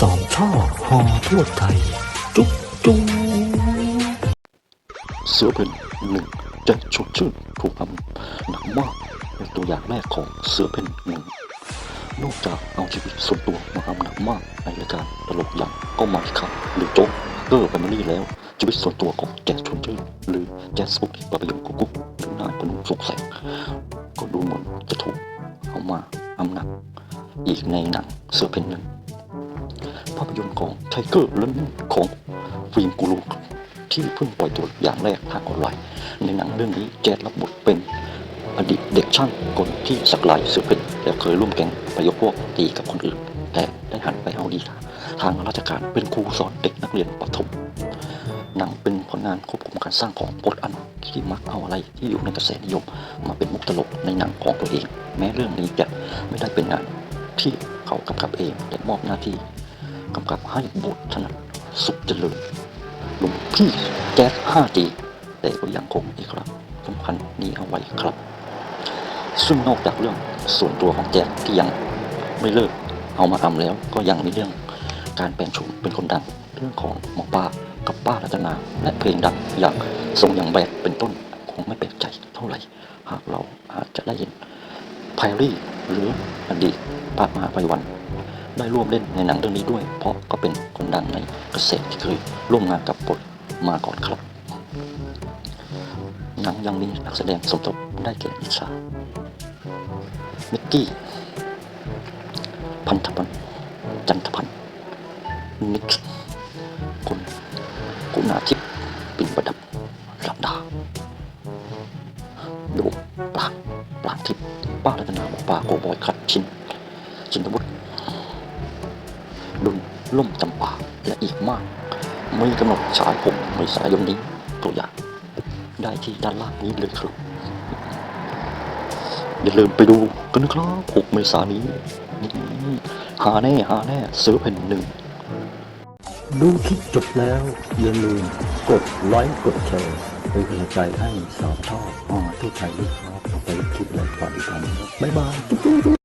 สามช่อหอทั่วไทย จุ๊บจุ๊บเสือเพ่นหนึ่งแจ็คชดชื่นถูกทำหนักมากเป็นตัวอย่างแรกของเสือเพ่นหนึ่งนอกจากเอาชีวิตส่วนตัวมาทำหนักมากในรายการตลกอย่างก็มาครับหรือโจ๊กเกอร์แฟมิลี่แล้ว ชีวิตส่วนตัวของแจ็คชดชื่นหรือแจ็คสปุกปะปะยงกุ๊กกุ๊กหรือนายพนุสุขแสงก็ดูเหมือนจะถูกเอามาอำหนักอีกในหนังเสือเพ่นหนึ่ง ภาพยนตร์ของไทเกอร์และของฟิล์มกูรูที่เพิ่งปล่อยตัวอย่างแรกทางออนไลน์ในหนังเรื่องนี้แจ๊ดรับบทเป็นอดีตเด็กช่างคนที่สักลายเสือเป็นและเคยร่วมแก๊งไปยกพวกตีกับคนอื่น แต่ได้หันไปเอาดีทางราชการเป็นครูสอนเด็กนักเรียนประถมหนังเป็นผลงานควบคุมการสร้างของพจน์อันที่มักเอาอะไรที่อยู่ในกระแสนิยม มาเป็นมุกตลกในหนังของตัวเอง แม้เรื่องนี้จะไม่ได้เป็นงานที่เขากำกับเองแต่มอบหน้าที่ กำกับให้บุตรถนัดสุขเจริญหลวงพี่แก๊ส 5G แต่ก็ยังคงเอกลักษณ์สำคัญนี้เอาไว้ครับ ซึ่งนอกจากเรื่องส่วนตัวของแจ๊สที่ยังไม่เลิกเอามาทำแล้วก็ยังมีเรื่องการแปลงโฉมเป็นคนดังเรื่องของหมอป้ากับป้ารัตนา และเพลงดังอย่างทรงอย่างแบดเป็นต้นคงไม่แปลกใจเท่าไหร่ หากเราอาจจะได้เห็นไพรี่หรืออดีตพระมหาไพวัน ได้ร่วมเล่นในหนังเรื่องนี้ด้วย เพราะก็เป็นคนดังในกระแสที่เคยร่วมงานกับบทมาก่อนครับ หนังยังมีนักแสดงสมทบได้แก่นิชามิกกี้พันธพันธ์จันทพันธ์นิกคุณกุณาทิพย์ปิ่นประดับรัตดาโดมปลางปลางทิพย์ป้ารัตนาป้าโกบอยคัดชินชินวุฒิ ล่มจำปาและอีกมากมีกำหนดฉาย6เมษายนนี้ตัวอย่างได้ที่ด้านล่างนี้เลยครับ อย่าลืมไปดูกันนะครับ6เมษายนนี้นี่หาแน่หาแน่ซื้อแผ่นหนึ่งดูคลิปจบแล้ว อย่าลืมกดไลค์กดแชร์เป็นกำลังใจให้สามช่อหอทั่วไทยด้วยครับไปคลิปอะไรก่อนอีกครั้งบ๊ายบาย